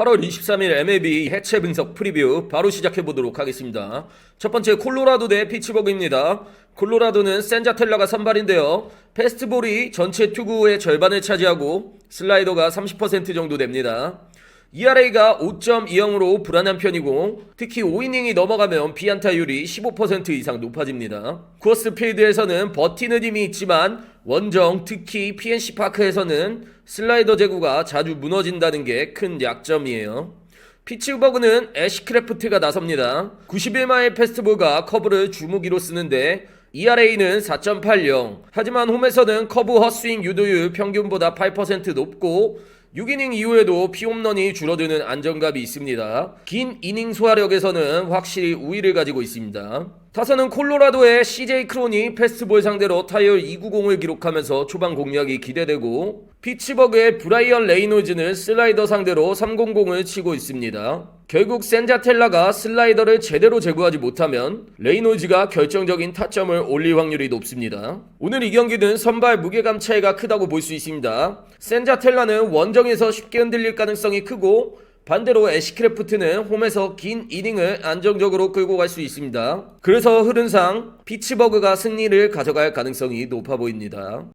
8월 23일 MLB 해체 분석 프리뷰 바로 시작해 보도록 하겠습니다. 첫 번째 콜로라도 대 피츠버그입니다. 콜로라도는 센자텔라가 선발인데요. 패스트볼이 전체 투구의 절반을 차지하고 슬라이더가 30% 정도 됩니다. ERA가 5.20으로 불안한 편이고 특히 5이닝이 넘어가면 비안타율이 15% 이상 높아집니다. 쿠어스 필드에서는 버티는 힘이 있지만 원정 특히 PNC 파크에서는 슬라이더 제구가 자주 무너진다는 게 큰 약점이에요. 피츠버그는 애쉬크래프트가 나섭니다. 91마일 패스트볼과 커브를 주무기로 쓰는데 ERA는 4.80 하지만 홈에서는 커브 헛스윙 유도율 평균보다 8% 높고 6이닝 이후에도 피홈런이 줄어드는 안정감이 있습니다. 긴 이닝 소화력에서는 확실히 우위를 가지고 있습니다. 타선은 콜로라도의 CJ 크론이 패스트볼 상대로 타율 290을 기록하면서 초반 공략이 기대되고 피츠버그의 브라이언 레이놀즈는 슬라이더 상대로 300을 치고 있습니다. 결국 센자텔라가 슬라이더를 제대로 제구하지 못하면 레이놀즈가 결정적인 타점을 올릴 확률이 높습니다. 오늘 이 경기는 선발 무게감 차이가 크다고 볼 수 있습니다. 센자텔라는 원정에서 쉽게 흔들릴 가능성이 크고 반대로 애쉬크래프트는 홈에서 긴 이닝을 안정적으로 끌고 갈 수 있습니다. 그래서 흐름상 피츠버그가 승리를 가져갈 가능성이 높아 보입니다.